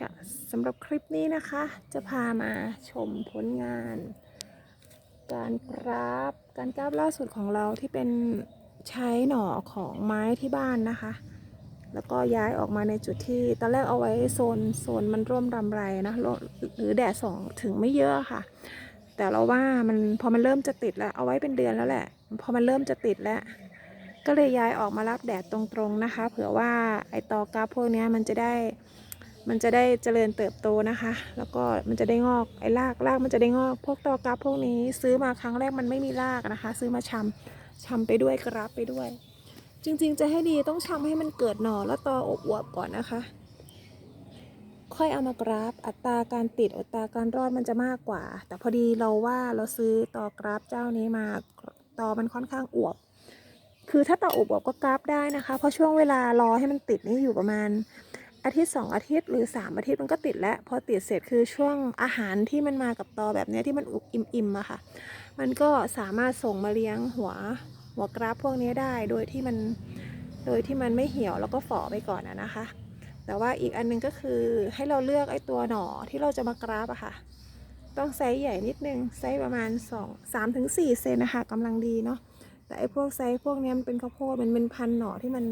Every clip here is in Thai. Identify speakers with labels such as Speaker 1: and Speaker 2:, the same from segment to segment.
Speaker 1: ค่ะสำหรับคลิปนี้นะคะ จะพามาชมผลงาน การกราฟการกราฟล่าสุดของเราที่เป็นใช้หน่อของไม้ที่บ้านนะคะ แล้วก็ย้ายออกมาในจุดที่ตอนแรกเอาไว้โซนโซนมันร่วมรำไรนะหรือแดดส่องถึงไม่เยอะค่ะ แต่เราว่ามันพอมันเริ่มจะติดแล้วเอาไว้เป็นเดือนแล้วแหละพอมันเริ่มจะติดแล้วก็เลยย้ายออกมารับแดดตรงๆนะคะ เผื่อว่าไอตอกราฟพวกนี้มันจะได้ มันจะได้เจริญเติบโตนะคะ แล้วก็มันจะได้งอกไอ้รากรากมันจะได้งอก พวกตอกราฟพวกนี้ซื้อมาครั้งแรกมันไม่มีรากนะคะ ซื้อมาชำชำไปด้วยกราฟไปด้วย จริงๆ จะให้ดีต้องชำให้มันเกิดหน่อแล้วตออบอวบก่อนนะคะ ค่อยเอามากราฟอัตราการติดอัตราการรอดมันจะมากกว่า แต่พอดีเราว่าเราซื้อตอกราฟเจ้านี้มาตอมันค่อนข้างอวบคือถ้าตออบอวบก็กราฟได้นะคะ เพราะช่วงเวลารอให้มันติดนี่อยู่ประมาณ อาทิตย์สองอาทิตย์หรือสามอาทิตย์มันก็ติดแล้ว พอติดเสร็จคือช่วงอาหารที่มันมากับตอแบบนี้ที่มันอุบอิ่มๆอะค่ะ มันก็สามารถส่งมาเลี้ยงหัวหัวกราฟพวกนี้ได้โดยที่มันโดยที่มันไม่เหี่ยวแล้วก็ฝ่อไปก่อนอะนะคะ แต่ว่าอีกอันหนึงก็คือให้เราเลือกไอ้ตัวหน่อที่เราจะมากราฟอะค่ะ ต้องไซส์ใหญ่นิดนึงไซส์ประมาณ 2 3ถึง4เซนนะคะกำลังดีเนาะแต่ไอ้พวกไซส์พวกนี้มันเป็นข้าวโพดมันเป็นพันหน่อที่มัน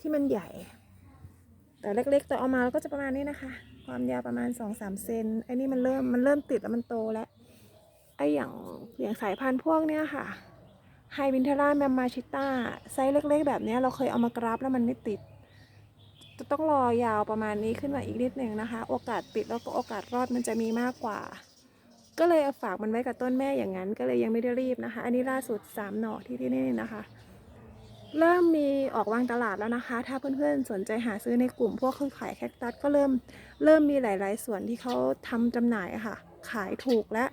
Speaker 1: ที่มันใหญ่ แต่เล็กๆต่เอามาแล้วก็จะประมาณนี้นะคะ ความยาวประมาณ2-3เซนไอ้นี่มันเริ่มมันเริ่มติดแล้วมันโตแล้วไอ้อย่างอย่างสายพันธุ์พวกเนี้ยค่ะไฮวินเทราแมมมาชิต้าไซส์เล็กๆ แบบเนี้ยเราเคยเอามากราฟแล้วมันไม่ติด จะต้องรอยาวประมาณนี้ขึ้นมาอีกนิดหนึ่งนะคะ โอกาสติดแล้วก็โอกาสรอดมันจะมีมากกว่า ก็เลยเอาฝากมันไว้กับต้นแม่อย่างนั้น ก็เลยยังไม่ได้รีบนะคะ อันนี้ล่าสุด3หน่อที่ที่นี่นะคะ เริ่มมีออกวางตลาดแล้วนะคะ ถ้าเพื่อนๆสนใจหาซื้อในกลุ่มพวกครือขายแคคตัสก็เริ่มเริ่มมีหลายๆส่วนที่เขาทำจำหน่ายค่ะ ขายถูกและ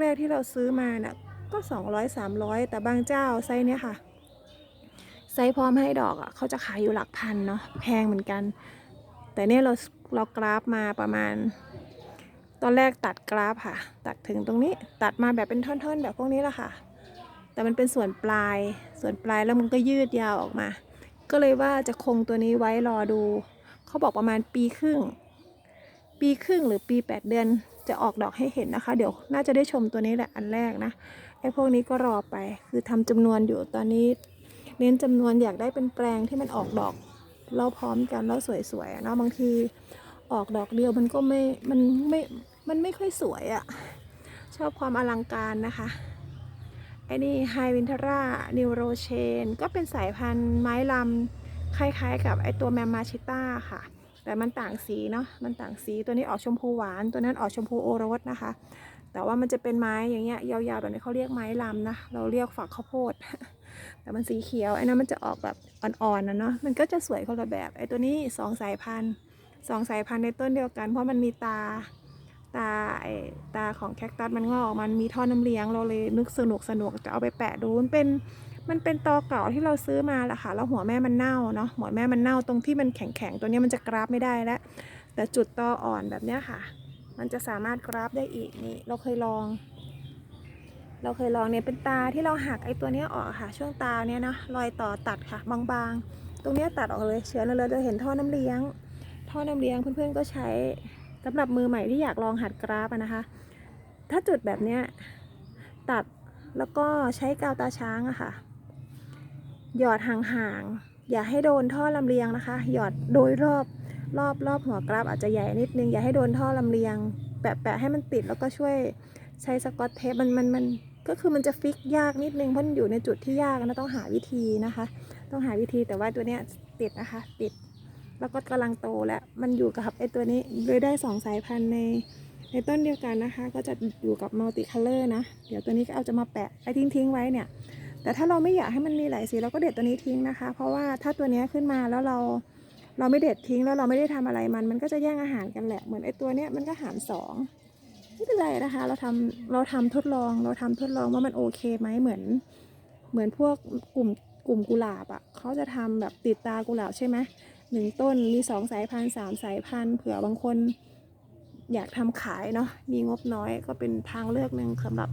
Speaker 1: แรกๆที่เราซื้อมาน่ะก็ 200 300 แต่บางเจ้าไซส์เนี้ยค่ะ ไซส์พร้อมให้ดอกอะเขาจะขายอยู่หลักพันเนาะแพงเหมือนกัน แต่เนี่ยเราเรากราฟมาประมาณ ตอนแรกตัดกราฟค่ะ ตัดถึงตรงนี้ตัดมาแบบเป็นท่อนๆ แบบพวกนี้แหละค่ะ แต่มันเป็นส่วนปลาย ส่วนปลายแล้วมันก็ยืดยาวออกมา ก็เลยว่าจะคงตัวนี้ไว้รอดู เขาบอกประมาณปีครึ่ง ปีครึ่งหรือปี 8 เดือนจะออกดอกให้เห็นนะคะ เดี๋ยวน่าจะได้ชมตัวนี้แหละอันแรกนะ ไอ้พวกนี้ก็รอไป คือทำจำนวนอยู่ตอนนี้ เน้นจำนวนอยากได้เป็นแปลงที่มันออกดอกแล้วพร้อมกันแล้วสวยๆเนาะบางทีออกดอกเดียวมันก็ไม่ มันไม่ มันไม่ค่อยสวยอะชอบความอลังการนะคะ ไอ้นี่ไฮวินทรานิวโรเชน ก็เป็นสายพันธุ์ไม้ลำคล้ายๆ กับไอตัวแมมมาชิต้าค่ะ แต่มันต่างสีเนาะมันต่างสีตัวนี้ออกชมพูหวาน ตัวนั้นออกชมพูโอรสนะคะ แต่ว่ามันจะเป็นไม้อย่างเงี้ยยาวๆแบบนี้เขาเรียกไม้ลำนะเราเรียกฝักข้าวโพด แต่มันสีเขียวไอ้นั้นมันจะออกแบบอ่อนๆนะเนาะมันก็จะสวยคนละแบบไอ้ตัวนี้สองสายพันธุ์สองสายพันธุ์ในต้นเดียวกัน เพราะมันมีตา ตาไอตาของแคคตัสมันงอกออกมันมีท่อน้ำเลี้ยงเราเลยนึกสนุกสนุกจะเอาไปแปะดูมันเป็นมันเป็นตอเก่าที่เราซื้อมาแหละค่ะแล้วหัวแม่มันเน่าเนาะหัวแม่มันเน่าตรงที่มันแข็งๆตัวนี้มันจะกราฟไม่ได้แล้วแต่จุดตออ่อนแบบเนี้ยค่ะ มันจะสามารถกราฟได้อีกนี่เราเคยลอง เราเคยลองเนี่ยเป็นตาที่เราหักไอ้ตัวเนี้ยออกค่ะ ช่วงตาเนี้ยนะรอยต่อตัดค่ะ บางๆ ตรงเนี้ยตัดออกเลยเชื้อเลยเราจะเห็นท่อน้ำเลี้ยง ท่อน้ำเลี้ยงเพื่อนๆก็ใช้ สำหรับมือใหม่ที่อยากลองหัดกราฟนะคะ ถ้าจุดแบบเนี้ยตัดแล้วก็ใช้กาวตาช้างอะค่ะ หยอดห่างๆ อย่าให้โดนท่อลำเลียงนะคะ หยอดโดยรอบรอบรอบหัวกราฟอาจจะใหญ่นิดนึง อย่าให้โดนท่อลำเลียง แปะแปะให้มันติดแล้วก็ช่วยใช้สกอตเทปมันมันมันก็คือมันจะฟิกยากนิดนึงเพราะมันอยู่ในจุดที่ยากนะต้องหาวิธีนะคะ ต้องหาวิธีแต่ว่าตัวเนี้ยติดนะคะ ติด แล้วก็กำลังโตแล้วมันอยู่กับไอ้ตัวนี้เลยได้สองสายพันธุ์ในในต้นเดียวกันนะคะ ก็จะอยู่กับมัลติคัลเลอร์นะ เดี๋ยวตัวนี้ก็เอาจะมาแปะไอ้ทิ้งทิ้งไว้เนี่ย แต่ถ้าเราไม่อยากให้มันมีหลายสีเราก็เด็ดตัวนี้ทิ้งนะคะ เพราะว่าถ้าตัวนี้ขึ้นมาแล้วเราเราไม่เด็ดทิ้งแล้วเราไม่ได้ทำอะไรมัน มันก็จะแย่งอาหารกันแหละ เหมือนไอ้ตัวเนี้ยมันก็หารสองไม่เป็นไรนะคะ เราทำเราทำทดลอง เราทำทดลองว่ามันโอเคไหมเหมือน เหมือนพวกกลุ่มกลุ่มกุหลาบอะ่ะเขาจะทำแบบติดตากุหลาบใช่ไหม หนึ่งต้นมีสองสายพันธุ์สามสายพันธุ์เผื่อบางคนอยากทำขายเนาะมีงบน้อยก็เป็นทางเลือกหนึ่งสำหรับ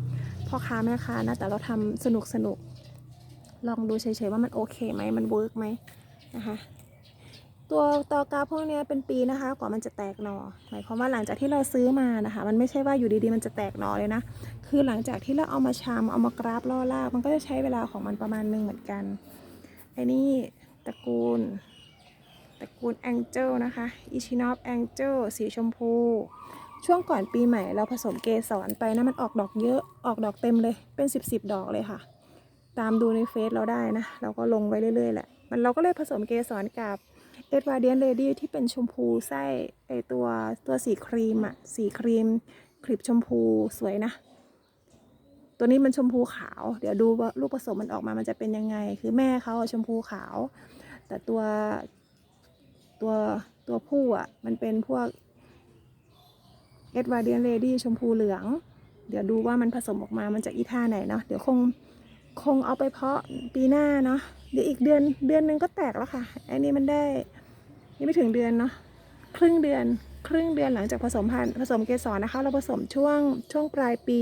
Speaker 1: พ่อค้าแม่ค้านะ แต่เราทำสนุกสนุกลองดูเฉยๆว่ามันโอเคไหมมันเวิร์กไหมนะคะตัวตอกาพวกเนี้ยเป็นปีนะคะกว่ามันจะแตกหนอหมายความว่าหลังจากที่เราซื้อมานะคะ มันไม่ใช่ว่าอยู่ดีๆมันจะแตกหนอเลยนะ คือหลังจากที่เราเอามาชามเอามากราฟล่อลากมันก็จะใช้เวลาของมันประมาณหนึงเหมือนกันไอ้นี่ตระกูล ระกูลแองเจิลนะคะอิชินอฟแองเจิลสีชมพู ช่วงก่อนปีใหม่เราผสมเกสรไปนะมันออกดอกเยอะออกดอกเต็มเลยเป็น 10บสดอกเลยค่ะ ตามดูในเฟซเราได้นะ เราก็ลงไว้เรื่อยๆแหละมันเราก็เลยผสมเกสรกับเอ็ดวารเดียนเลดี้ที่เป็นชมพูไส้ไอตัวตัวสีครีมอะสีครีมคลิปชมพูสวยนะ ตัวนี้มันชมพูขาว เดี๋ยวดูว่าลูกผสมมันออกมามันจะเป็นยังไง คือแม่เขาชมพูขาว แต่ตัว ตัวตัวผู้อะ มันเป็นพวกเอ็ดวารเดียนเลดี้ชมพูเหลือง เดี๋ยวดูว่ามันผสมออกมามันจะอีท่าไหนเนาะเดี๋ยวคงคงเอาไปเพาะปีหน้าเนาะเดี๋ยวอีกเดือนเดือนหนึงก็แตกแล้วค่ะไอ้นี่มันได้ยังไม่ถึงเดือนเนาะครึ่งเดือนครึ่งเดือนหลังจากผสมพันธุ์ผสมเกสรนะคะ เราผสมช่วงช่วงปลายปี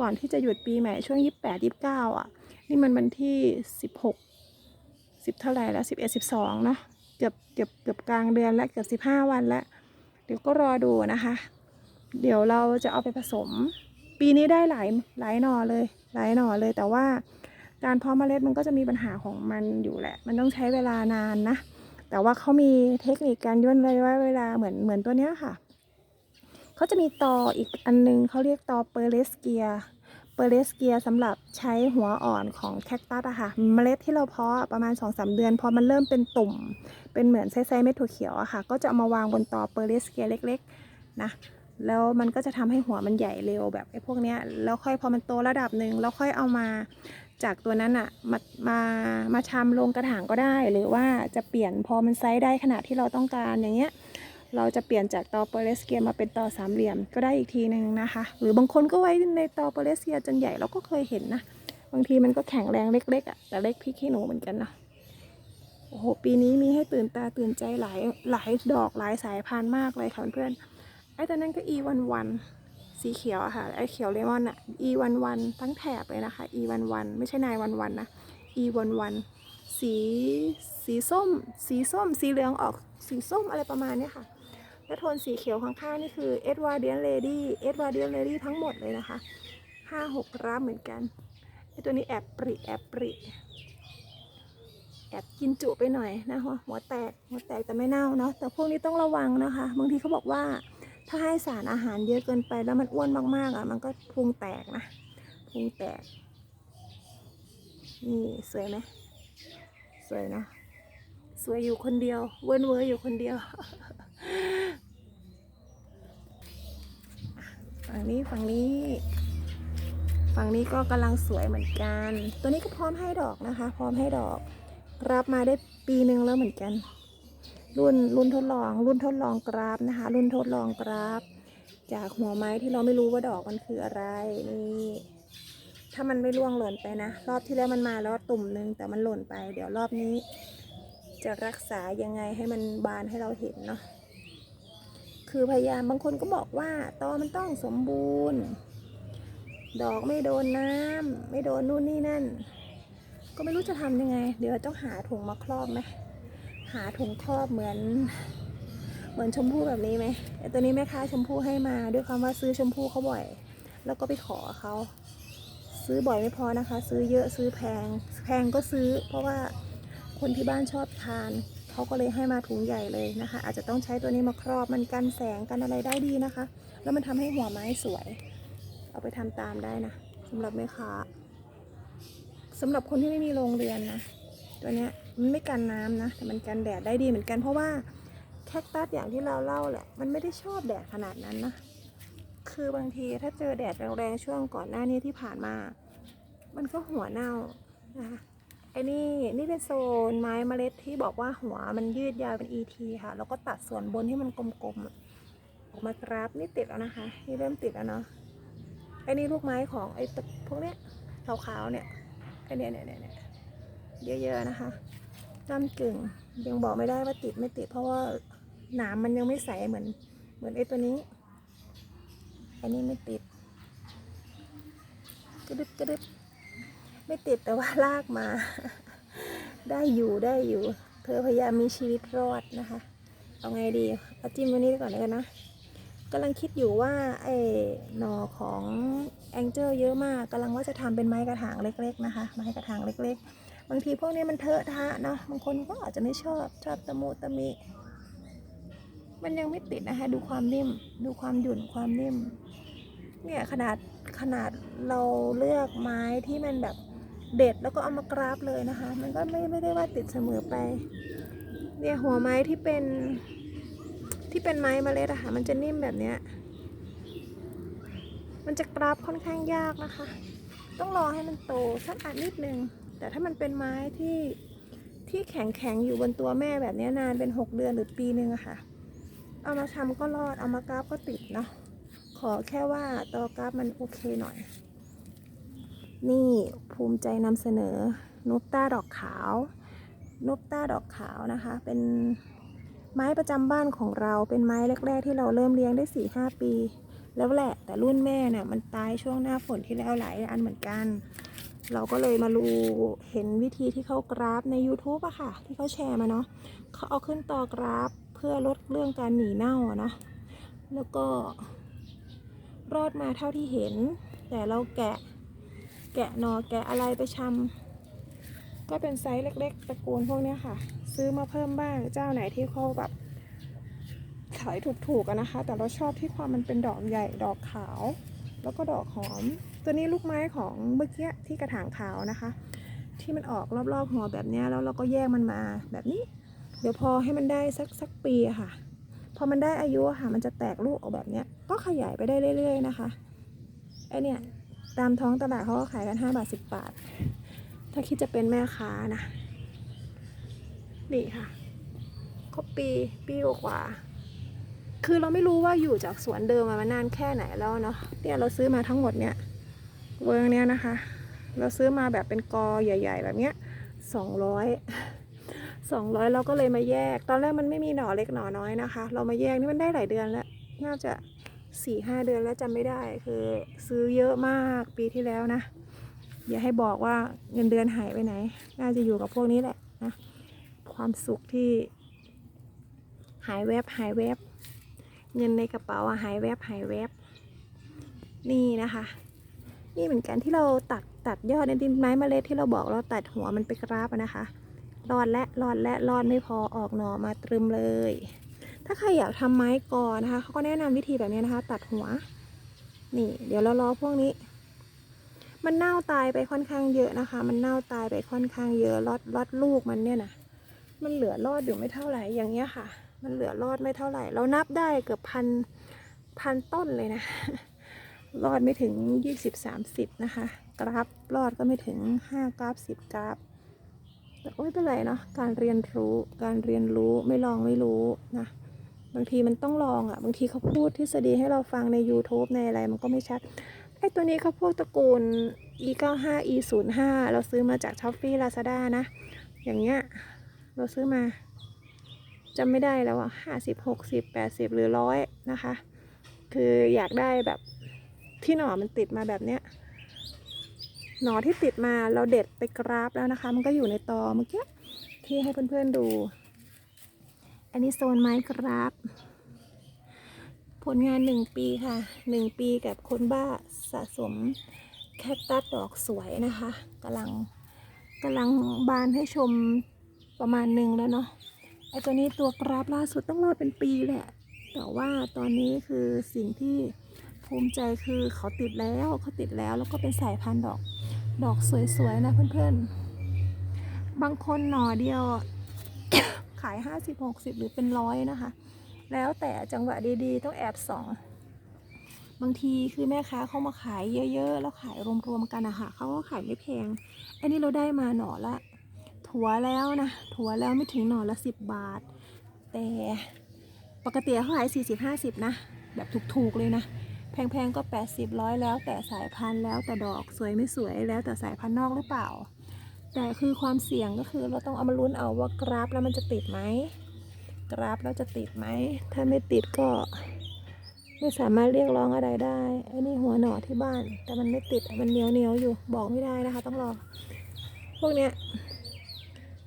Speaker 1: ก่อนที่จะหยุดปีใหม่ช่วงยี่แปดยี่เก้าอะ นี่มันวันที่สิบหกสิบเท่าไหร่แล้วสิบเอ็ดสิบสองนะ เกือบเกือบเกือบกลางเดือนแล้วเกือบสิบห้าวันแล้วเดี๋ยวก็รอดูนะคะ เดี๋ยวเราจะเอาไปผสม ปีนี้ได้หลายหลายหน่อเลย หลายหน่อเลยแต่ว่าการเพาะเมล็ดมันก็จะมีปัญหาของมันอยู่แหละ มันต้องใช้เวลานานนะ แต่ว่าเขามีเทคนิคการย่นระยะเวลาเหมือนเหมือนตัวเนี้ยค่ะ เขาจะมีตออีกอันนึงเขาเรียกตอเปอร์เลสเกีย เปอร์เลสเกียสำหรับใช้หัวอ่อนของแคคตัสอะค่ะ เมล็ดที่เราเพาะประมาณ 2-3 เดือน พอมันเริ่มเป็นตุ่ม เป็นเหมือนไส้ๆเม็ดถั่วเขียวอะค่ะ ก็จะเอามาวางบนตอเปอร์เลสเกียเล็กๆนะแล้วมันก็จะทำให้หัวมันใหญ่เร็วแบบไอ้พวกเนี้ยแล้วค่อยพอมันโตระดับหนึ่งแล้วค่อยเอามาจากตัวนั้นอะมามามาชำลงกระถางก็ได้ หรือว่าจะเปลี่ยนพอมันไซส์ได้ขนาดที่เราต้องการอย่างเงี้ย เราจะเปลี่ยนจากตอเปอร์เลสเกียมาเป็นตอสามเหลี่ยมก็ได้อีกทีหนึ่งนะคะ หรือบางคนก็ไว้ในตอเปอร์เลสเกียจนใหญ่เราก็เคยเห็นนะ บางทีมันก็แข็งแรงเล็กๆอะแต่เล็กพี่ขี้หนูเหมือนกันนะโอ้โหปีนี้มีให้ตื่นตาตื่นใจหลายหลายดอกหลายสายพันธุ์มากเลยค่ะเพื่อนไอ้ตัวนั้นก็ e 1 1สีเขียวอะค่ะไอ้เขียวเลมอนอะ e 1 1ทั้งแถบเลยนะคะ e 1 1ไม่ใช่นายวันวันนะ e 1 1สีสีส้ม สีส้ม สีเหลืองออกสีส้มอะไรประมาณนี้ค่ะ และโทนสีเขียวข้างๆนี่คือ Edwardian Lady Edwardian Lady ทั้งหมดเลยนะคะห้าหกราฟเหมือนกันไอตัวนี้แอบปริแอบปริแอบกินจุไปหน่อยนะหัวหัวแตกหัวแตกแต่ไม่เน่าเนาะแต่พวกนี้ต้องระวังนะคะบางทีเขาบอกว่าถ้าให้สารอาหารเยอะเกินไปแล้วมันอ้วนมากๆอะมันก็พุงแตกนะพุงแตกนี่สวยไหมสวยเนะสวยอยู่คนเดียวเวิร์นเวอร์อยู่คนเดียว ฝั่งนี้ฝั่งนี้ ฝั่งนี้ก็กำลังสวยเหมือนกัน ตัวนี้ก็พร้อมให้ดอกนะคะ พร้อมให้ดอก รับมาได้ปีหนึ่งแล้วเหมือนกัน รุ่นรุ่นทดลอง รุ่นทดลองกราฟนะคะ รุ่นทดลองกราฟ จากหัวไม้ที่เราไม่รู้ว่าดอกมันคืออะไรนี่ถ้ามันไม่ร่วงหล่นไปนะ รอบที่แล้วมันมาแล้วตุ่มหนึงแต่มันหล่นไป เดี๋ยวรอบนี้ จะรักษายังไงให้มันบานให้เราเห็นเนาะ คือพยายามบางคนก็บอกว่าตอมันต้องสมบูรณ์ ดอกไม่โดนน้ำไม่โดนนู่นนี่นั่น ก็ไม่รู้จะทำยังไง เดี๋ยวต้องหาถุงมาครอบไหมหาถุงครอบเหมือน เหมือนชมพู่แบบนี้ไหมไอตัวนี้แม่ค้าชมพู่ให้มาด้วยความว่าซื้อชมพู่เขาบ่อย แล้วก็ไปขอเขาซื้อบ่อยไม่พอนะคะ ซื้อเยอะซื้อแพง แพงก็ซื้อ เพราะว่าคนที่บ้านชอบทาน เขาก็เลยให้มาถุงใหญ่เลยนะคะ อาจจะต้องใช้ตัวนี้มาครอบมันกันแสงกันอะไรได้ดีนะคะ แล้วมันทำให้หัวไม้สวย เอาไปทำตามได้นะสำหรับแม่ค้าสำหรับคนที่ไม่มีโรงเรือนนะ ตัวเนี้ยมันไม่กันน้ำนะ แต่มันกันแดดได้ดีเหมือนกันเพราะว่าแคคตัสอย่างที่เราเล่าแหละมันไม่ได้ชอบแดดขนาดนั้นนะคือบางทีถ้าเจอแดดแรงๆช่วงก่อนหน้านี้ที่ผ่านมา มันก็หัวเน่านะคะ ไอ้นี่นี่เป็นโซนไม้เมล็ดที่บอกว่าหัวมันยืดยาวเป็น ET ค่ะ แล้วก็ตัดส่วนบนที่มันกลมๆออกมากราฟนี่ติดแล้วนะคะ นี่เริ่มติดแล้วเนาะไอ้นี่ลูกไม้ของไอ้พวกเนี้ยขาวๆเนี่ยไอ้เนี่ยเนี่ยเนี่ยเนี่ยเยอะๆนะคะก้ามกึ่งยังบอกไม่ได้ว่าติดไม่ติด เพราะว่าหนามมันยังไม่ใสเหมือน เหมือนไอ้ตัวนี้อันนี้ไม่ติดกระดึบกระดึบ ไม่ติดแต่ว่าลากมา ได้อยู่ได้อยู่ เธอพยายามมีชีวิตรอดนะคะ เอาไงดีเอาจิ้มวันนี้ก่อนเลยกันนะกำลังคิดอยู่ว่าไอ้หน่อของแองเจิลเยอะมากกำลังว่าจะทำเป็นไม้กระถางเล็ก ๆ นะคะ ไม้กระถางเล็ก ๆ บางทีพวกนี้มันเทอะทะเนาะบางคนก็อาจจะไม่ชอบชอบตะมุตะมิมันยังไม่ติดนะคะดูความนิ่มดูความหยุ่นความนิ่มเนี่ยขนาดขนาดเราเลือกไม้ที่มันแบบ เด็ดแล้วก็เอามากราฟเลยนะคะ มันก็ไม่ไม่ได้ว่าติดเสมอไป เนี่ยหัวไม้ที่เป็นที่เป็นไม้เมล็ดอะค่ะมันจะนิ่มแบบเนี้ยมันจะกราฟค่อนข้างยากนะคะ ต้องรอให้มันโตสักอันนิดนึง แต่ถ้ามันเป็นไม้ที่ที่แข็งแข็งอยู่บนตัวแม่แบบนี้นานเป็น 6 เดือนหรือปีนึงอะค่ะ เอามาทำก็รอด เอามากราฟก็ติดเนาะ ขอแค่ว่าตัวกราฟมันโอเคหน่อย นี่ภูมิใจนำเสนอนุบต้าดอกขาวนุบต้าดอกขาวนะคะ เป็นไม้ประจำบ้านของเราเป็นไม้แรก ๆ ที่เราเริ่มเลี้ยงได้4ี่ห้าปี แล้วแหละแต่รุ่นแม่เนี่ยมันตายช่วงหน้าฝนที่แล้วหลายอันเหมือนกัน เราก็เลยมาดูเห็นวิธีที่เขากราฟใน YouTube อะค่ะ ที่เขาแชร์มาเนาะเขาเอาขึ้นต่อกราฟเพื่อลดเรื่องการหนีเน่าเนาะแล้วก็รอดมาเท่าที่เห็น แต่เราแกะ แกะหนอแกะอะไรไปชำก็เป็นไซส์เล็ก ๆตระกูลพวกเนี้ยค่ะ ซื้อมาเพิ่มบ้างเจ้าไหนที่เขาแบบขายถูกๆอะนนะคะ แต่เราชอบที่ความมันเป็นดอกใหญ่ดอกขาว แล้วก็ดอกหอม ตัวนี้ลูกไม้ของเมื่อกี้ที่กระถางขาวนะคะ ที่มันออกรอบๆหัวแบบเนี้ยแล้วเราก็แยกมันมาแบบนี้ เดี๋ยวพอให้มันได้สักสักปีค่ะ พอมันได้อายุค่ะ มันจะแตกลูกออกแบบเนี้ยก็ขยายไปได้เรื่อย ๆ นะคะไอเนี่ย ตามท้องตลาดเขาก็ขายกัน5บาท10บาท ถ้าคิดจะเป็นแม่ค้านะ นี่ค่ะครบปีปีกว่า คือเราไม่รู้ว่าอยู่จากสวนเดิมมามานานแค่ไหนแล้วเนาะ เนี่ยเราซื้อมาทั้งหมดเนี่ย เวิร์งเนี่ยนะคะ เราซื้อมาแบบเป็นกอใหญ่ ๆ แบบเนี้ยสองร้อยสองร้อยเราก็เลยมาแยก ตอนแรกมันไม่มีหน่อเล็กหน่อน้อยนะคะ เรามาแยกนี่มันได้หลายเดือนแล้ว น่าจะ สี่ห้าเดือนแล้วจำไม่ได้คือซื้อเยอะมากปีที่แล้วนะอย่าให้บอกว่าเงินเดือนหายไปไหน น่าจะอยู่กับพวกนี้แหละนะความสุขที่ หายแวบหายแวบ เงินในกระเป๋าอะหายแวบหายแวบ นี่นะคะ นี่เหมือนกันที่เราตัดตัดยอดในดินไม้เมล็ดที่เราบอกเราตัดหัวมันไปกราบนะคะรอดและรอดและรอดไม่พอออกหน่อมาตรึมเลย ถ้าใครอยากทำไม้กอนะคะเขาก็แนะนำวิธีแบบนี้นะคะ ตัดหัว นี่ เดี๋ยวเรารอพวกนี้ มันเน่าตายไปค่อนข้างเยอะนะคะ มันเน่าตายไปค่อนข้างเยอะรอดรอดลูกมันเนี่ยนะมันเหลือรอดอยู่ไม่เท่าไหร่อย่างเงี้ยค่ะ มันเหลือรอดไม่เท่าไหร่ เรานับได้เกือบพันพันต้นเลยนะ รอดไม่ถึงยี่สิบสามสิบนะคะ กราฟรอดก็ไม่ถึงห้ากราฟสิบกราฟแต่ไม่เป็นไรเนาะการเรียนรู้การเรียนรู้ไม่ลองไม่รู้นะ บางทีมันต้องลองอะ่ะ บางทีเขาพูดทฤษฎีให้เราฟังใน YouTube ในอะไรมันก็ไม่ชัด ไอ้ตัวนี้เขาพวกตระกูล e 9 5 e 0 5เราซื้อมาจาก s h อ p e e Lazada นะ อย่างเงี้ย เราซื้อมาจำไม่ได้แล้วอะห้าสิบหกสิบแปดสิบหรือร้อยนะคะ คืออยากได้แบบที่หน่อมันติดมาแบบเนี้ยหน่อที่ติดมาเราเด็ดไปกราฟแล้วนะคะ มันก็อยู่ในตอเมื่อกี้ที่ให้เพื่อนๆดู อันนี้โซนไม้กราฟผลงานหนึ่งปีค่ะหนึ่งปีกับคนบ้าสะสมแคคตัสดอกสวยนะคะกำลังกำลังบานให้ชมประมาณหนึ่งแล้วเนาะไอตัวนี้ตัวกราฟล่าสุดต้องรอเป็นปีแหละ แต่ว่าตอนนี้คือสิ่งที่ภูมิใจคือเขาติดแล้วเขาติดแล้วแล้วก็เป็นสายพันธุ์ดอก ดอกสวยๆนะเพื่อนๆ บางคนหน่อเดียว ขาย 50 60 หรือเป็นร้อยนะคะ แล้วแต่จังหวะดีๆ ต้องแอบส่องบางทีคือแม่ค้าเขามาขายเยอะ ๆ แล้วขายรวมๆกันอะค่ะเขาก็ขายไม่แพงอันนี้เราได้มาหน่อละถั่วแล้วนะถั่วแล้วไม่ถึงหน่อละ 10 บาท แต่ปกติเขาขาย 40 50 นะ แบบถูกๆเลยนะ แพงๆก็ 80ร้อยแล้วแต่สายพันธุ์แล้วแต่ดอกสวยไม่สวยแล้วแต่สายพันธุ์นอกหรือเปล่า แต่คือความเสี่ยงก็คือเราต้องเอามาลุ้นเอาว่ากราฟแล้วมันจะติดไหมกราฟแล้วจะติดไหม ถ้าไม่ติดก็ไม่สามารถเรียกร้องอะไรได้ไอ้นี่หัวหน่อที่บ้าน แต่มันไม่ติดมันเหนียวเหนียวอยู่บอกไม่ได้นะคะ ต้องรอ พวกเนี้ย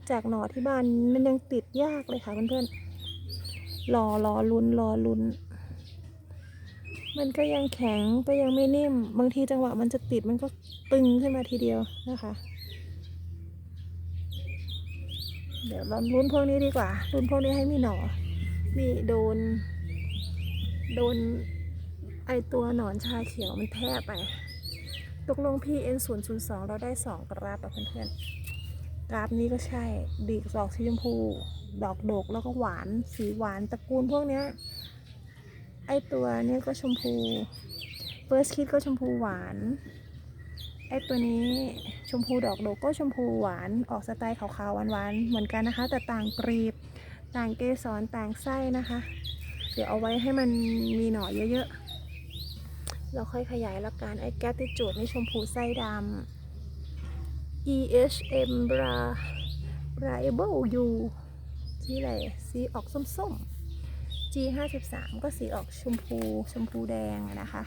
Speaker 1: จากหน่อที่บ้านมันยังติดยากเลยค่ะเพื่อนๆรอรอลุ้นรอลุ้น มันก็ยังแข็งก็ยังไม่นิ่ม บางทีจังหวะมันจะติดมันก็ตึงขึ้นมาทีเดียวนะคะ เดี๋ยวเราลุ้นพวกนี้ดีกว่าลุ้นพวกนี้ให้มีหน่อนี่โดน โดน ไอตัวหนอนชาเขียวมันแทะไป ตกลง PN 0 0 2เราได้ 2 กราฟอะเพื่อนๆ กราฟนี้ก็ใช่ดีกดอกสีชมพู ดอกโดกแล้วก็หวาน สีหวานตระกูลพวกเนี้ย ไอตัวเนี้ยก็ชมพู First Kid ก็ชมพูหวาน ไอตัวนี้ชมพูดอกโดกก็ชมพูหวานออกสไตล์ขาวๆหวานๆเหมือนกันนะคะ แต่ต่างกรีบ ต่างเกสรต่างไส้นะคะ เดี๋ยวเอาไว้ให้มันมีหน่อเยอะๆ เราค่อยขยายแล้วกันไอ้แกติจูดนี่ชมพูไส้ดำ EHM bra braable U สีอะไรสีออกส้มๆ G 5 3 ก็สีออกชมพูชมพูแดงนะคะ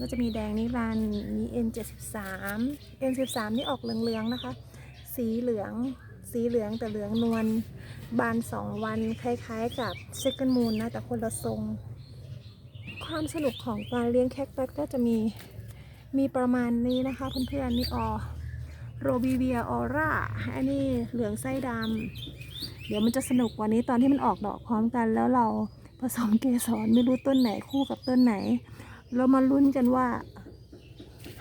Speaker 1: ก็จะมีแดงนิรันด์มี N 7 3 N 1 3 นี่ออกเหลืองๆนะคะ สีเหลือง สีเหลืองแต่เหลืองนวล บานสองวันคล้ายๆกับ Second Moon นะแต่คนละทรง ความสนุกของการเลี้ยงแคคตัสก็จะมีมีประมาณนี้นะคะเพื่อนๆนี่ออโรบิเวียออร่า อันนี้เหลืองไส้ดำ เดี๋ยวมันจะสนุกกว่านี้ตอนที่มันออกดอกพร้อมกันแล้วเราผสมเกสรไม่รู้ต้นไหนคู่กับต้นไหน เรามาลุ้นกันว่า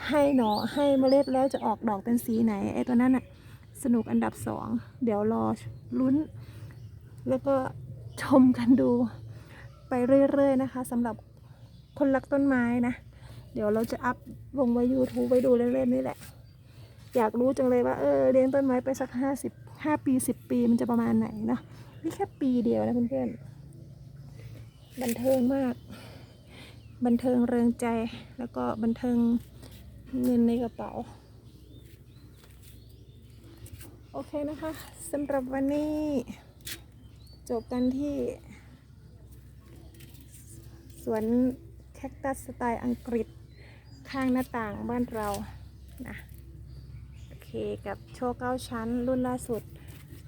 Speaker 1: ให้หนอให้เมล็ดแล้วจะออกดอกเป็นสีไหนไอ้ตัวนั้นอะสนุกอันดับสองเดี๋ยวรอลุ้น แล้วก็ชมกันดูไปเรื่อยๆนะคะสำหรับคนรักต้นไม้นะ เดี๋ยวเราจะอัพลงไว้ YouTube ไว้ดูเล่นๆนี่แหละ อยากรู้จังเลยว่า เออเลี้ยงต้นไม้ไปสักห้าสิบห้าปีสิบปีมันจะประมาณไหนเนาะนี่แค่ปีเดียวนะเพื่อนๆบันเทิงมาก บันเทิงเริงใจแล้วก็บันเทิงเงินในกระเป๋า โอเคนะคะสำหรับวันนี้ จบกันที่ สวนแคคตัสสไตล์อังกฤษข้างหน้าต่างบ้านเรานะโอเคกับโชว์เก้าชั้นรุ่นล่าสุด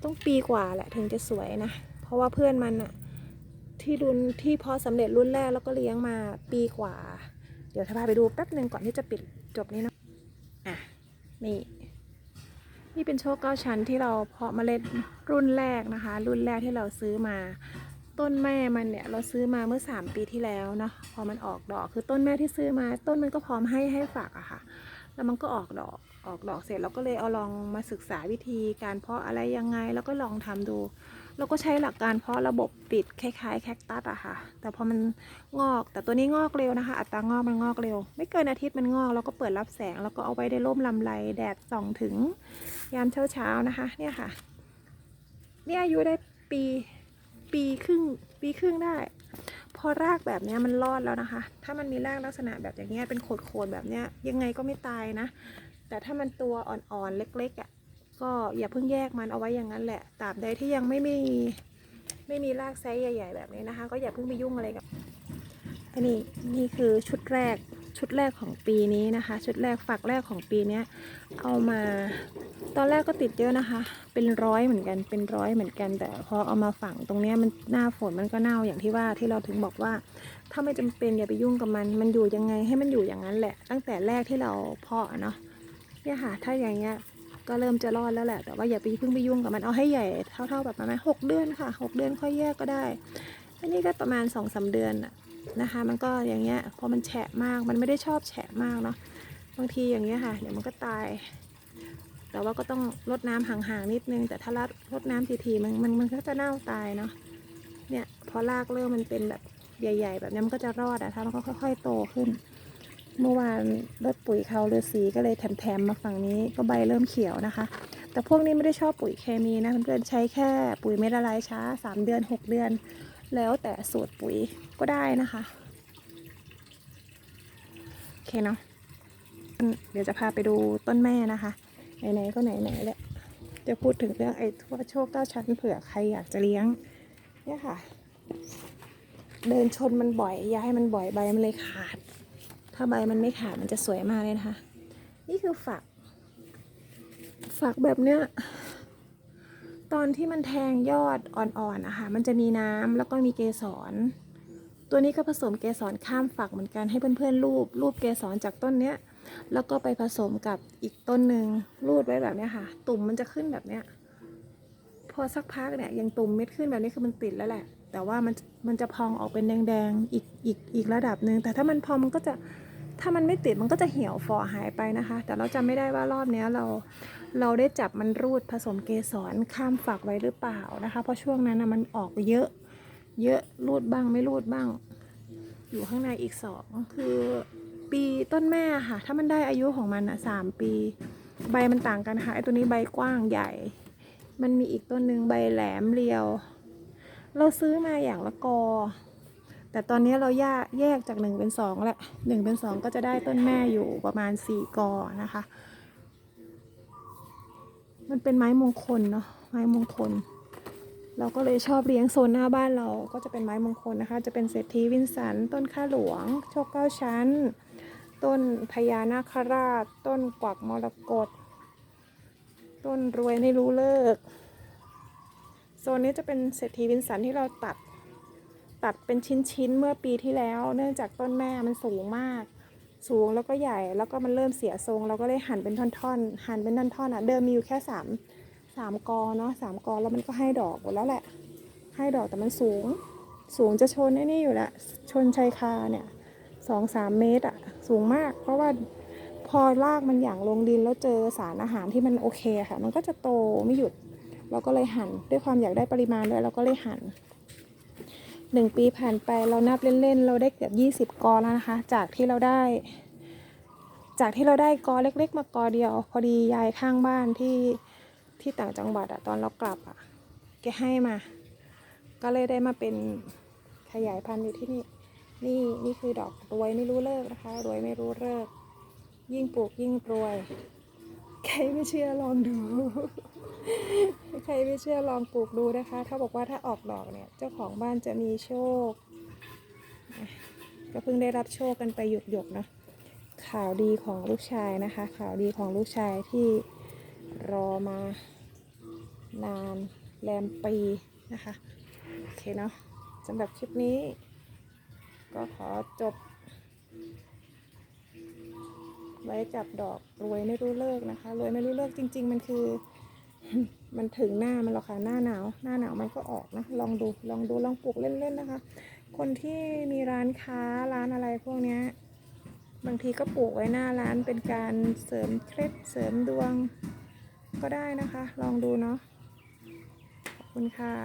Speaker 1: ต้องปีกว่าแหละถึงจะสวยนะ เพราะว่าเพื่อนมันอะ ที่รุ่นที่พอสำเร็จรุ่นแรกแล้วก็เลี้ยงมาปีกว่า เดี๋ยวถ้าพาไปดูแป๊บหนึ่งก่อนที่จะปิดจบนี้เนาะอะนี่นี่เป็นโชคเก้าชั้นที่เราเพาะเมล็ดรุ่นแรกนะคะ รุ่นแรกที่เราซื้อมา ต้นแม่มันเนี่ยเราซื้อมาเมื่อ 3 ปีที่แล้วเนาะพอมันออกดอกคือต้นแม่ที่ซื้อมา ต้นมันก็พร้อมให้ให้ฝากอะค่ะ แล้วมันก็ออกดอก ออกดอกเสร็จเราก็เลยเอาลองมาศึกษาวิธีการเพาะอะไรยังไงแล้วก็ลองทำดูเราก็ใช้หลักการเพาะระบบปิดคล้ายๆแคคตัสอะค่ะ แต่พอมันงอก แต่ตัวนี้งอกเร็วนะคะ อัตรางอกมันงอกเร็ว ไม่เกินอาทิตย์มันงอก แล้วก็เปิดรับแสง แล้วก็เอาไว้ในร่มลำไรแดดส่องถึงยามเช้าๆนะคะ เนี่ยค่ะ เนี่ยอายุได้ปีปีครึ่งปีครึ่งได้ พอรากแบบนี้มันรอดแล้วนะคะ ถ้ามันมีรากลักษณะแบบอย่างเงี้ยเป็นโขดๆแบบเนี้ยยังไงก็ไม่ตายนะ แต่ถ้ามันตัวอ่อนๆเล็กๆอะ่ะก็อย่าเพิ่งแยกมันเอาไว้อย่างนั้นแหละตราบใดที่ยังไม่มีไม่มีรากไซส์ใหญ่ ๆ แบบนี้นะคะ ก็อย่าเพิ่งไปยุ่งอะไรกับอันนี้นี่คือชุดแรกชุดแรกของปีนี้นะคะ ชุดแรกฝักแรกของปีนี้เอามา ตอนแรกก็ติดเยอะนะคะ เป็นร้อยเหมือนกันเป็นร้อยเหมือนกัน แต่พอเอามาฝังตรงนี้มันหน้าฝนมันก็เน่าอย่างที่ว่าที่เราถึงบอกว่า ถ้าไม่จำเป็นอย่าไปยุ่งกับมัน มันอยู่ยังไงให้มันอยู่อย่างนั้นแหละ ตั้งแต่แรกที่เราเพาะเนาะ เนี่ยค่ะถ้าอย่างเงี้ยก็เริ่มจะรอดแล้วแหละ แต่ว่าอย่าไปเพิ่งไปยุ่งกับมันเอาให้ใหญ่เท่า ๆแบบประมาณหกเดือนค่ะหกเดือนค่อยแยกก็ได้ อันนี้ก็ประมาณสองสาเดือนนะคะ มันก็อย่างเงี้ยพอมันแฉะมากมันไม่ได้ชอบแฉะมากเนาะบางทีอย่างเงี้ยค่ะ เดี๋ยวมันก็ตาย แต่ว่าก็ต้องรดน้ำห่างๆนิดนึง แต่ถ้ารดรดน้ำทีๆมันมันมันก็จะเน่าตายเนาะเนี่ยพอรากเริ่มมันเป็นแบบใหญ่ ๆ แบบนี้มันก็จะรอดอะถ้ามันก็ค่อย ๆ โตขึ้น เมื่อวานรดปุ๋ยเขาเรือสีก็เลยแถมๆมาฝั่งนี้ก็ใบเริ่มเขียวนะคะ แต่พวกนี้ไม่ได้ชอบปุ๋ยเคมีนะเพื่อนๆใช้แค่ปุ๋ยเม็ดละลายช้า 3 เดือน 6 เดือน แล้วแต่สูตรปุ๋ยก็ได้นะคะโอเคเนาะเดี๋ยวจะพาไปดูต้นแม่นะคะ ไหนๆก็ไหนๆแหละจะพูดถึงเรื่องไอ้ทั่วโชคเก้าชั้นเผื่อใครอยากจะเลี้ยงเนี่ยค่ะ เดินชนมันบ่อยอย่าให้มันบ่อยใบมันเลยขาด ถ้าใบมันไม่ขาดมันจะสวยมากเลยนะคะ นี่คือฝัก ฝักแบบเนี้ย ตอนที่มันแทงยอดอ่อนๆนะคะมันจะมีน้ำแล้วก็มีเกสร ตัวนี้ก็ผสมเกสรข้ามฝักเหมือนกันให้เพื่อนๆรูปรูปเกสรจากต้นเนี้ย แล้วก็ไปผสมกับอีกต้นหนึ่งรูดไว้แบบเนี้ยค่ะ ตุ่มมันจะขึ้นแบบเนี้ย พอสักพักเนี่ยยังตุ่มเม็ดขึ้นแบบนี้คือมันติดแล้วแหละแต่ว่ามันมันจะพองออกเป็นแดงๆ อีกอีกอีกระดับหนึ่งแต่ถ้ามันพองมันก็จะ ถ้ามันไม่ติดมันก็จะเหี่ยวฟอหายไปนะคะ แต่เราจำไม่ได้ว่ารอบนี้เราเราได้จับมันรูดผสมเกสรข้ามฝักไว้หรือเปล่านะคะ เพราะช่วงนั้นนะมันออกเยอะ เยอะรูดบ้างไม่รูดบ้าง อยู่ข้างในอีกสองคือปีต้นแม่ค่ะ ถ้ามันได้อายุของมันอะสามปี ใบมันต่างกันค่ะไอตัวนี้ใบกว้างใหญ่ มันมีอีกต้นหนึ่งใบแหลมเรียว เราซื้อมาอย่างละกอ แต่ตอนนี้เราแยกจากหนึ่งเป็นสองแล้วหนึ่งเป็นสองก็จะได้ต้นแม่อยู่ประมาณสี่กอนะคะ มันเป็นไม้มงคลเนาะไม้มงคล เราก็เลยชอบเลี้ยงโซนหน้าบ้านเราก็จะเป็นไม้มงคลนะคะ จะเป็นเศรษฐีวินสัน ต้นข้าหลวง โชคเก้าชั้น ต้นพญานาคราช ต้นกวักมรกตต้นรวยไม่รู้เลิกโซนนี้จะเป็นเศรษฐีวินสันที่เราตัด ตัดเป็นชิ้นๆเมื่อปีที่แล้ว เนื่องจากต้นแม่มันสูงมาก สูงแล้วก็ใหญ่แล้วก็มันเริ่มเสียทรง เราก็เลยหั่นเป็นท่อนๆ หั่นเป็นท่อนๆอะเดิมมีอยู่แค่สามสามกอเนาะสามกอแล้วมันก็ให้ดอกหมดแล้วแหละ ให้ดอกแต่มันสูง สูงจะชนไอ้นี่อยู่ละชนชายคาเนี่ยสองสามเมตรอะสูงมาก เพราะว่าพอรากมันหยั่งลงดินแล้วเจอสารอาหารที่มันโอเคค่ะ มันก็จะโตไม่หยุด เราก็เลยหั่นด้วยความอยากได้ปริมาณด้วยเราก็เลยหั่น หนึ่งปีผ่านไปเรานับเล่นๆ เราได้เกือบยี่สิบกอแล้วนะคะ จากที่เราได้ จากที่เราได้กอเล็ก ๆ มากอเดียว พอดียายข้างบ้านที่ที่ต่างจังหวัดอะตอนเรากลับอะแกให้มา ก็เลยได้มาเป็นขยายพันธุ์อยู่ที่นี่ นี่นี่คือดอกรวยไม่รู้เลิกนะคะ รวยไม่รู้เลิก ยิ่งปลูกยิ่งรวย ใครไม่เชื่อลองดู ใครไม่เชื่อลองปลูกดูนะคะถ้าบอกว่าถ้าออกดอกเนี่ย เจ้าของบ้านจะมีโชคอะก็เพิ่งได้รับโชคกันไปหยกหยกเนาะข่าวดีของลูกชายนะคะ ข่าวดีของลูกชายที่รอมานานแรมปีนะคะ โอเคเนาะสำหรับคลิปนี้ ก็ขอจบ ไว้กับดอกรวยไม่รู้เลิกนะคะ รวยไม่รู้เลิกจริง ๆ มันคือ มันถึงหน้ามันหรอกค่ะหน้าหนาว หน้าหนาวมันก็ออกนะ ลองดูลองดูลองปลูกเล่นๆนะคะ คนที่มีร้านค้าร้านอะไรพวกเนี้ยบางทีก็ปลูกไว้หน้าร้านเป็นการเสริมเคล็ดเสริมดวงก็ได้นะคะ ลองดูเนาะขอบคุณค่ะ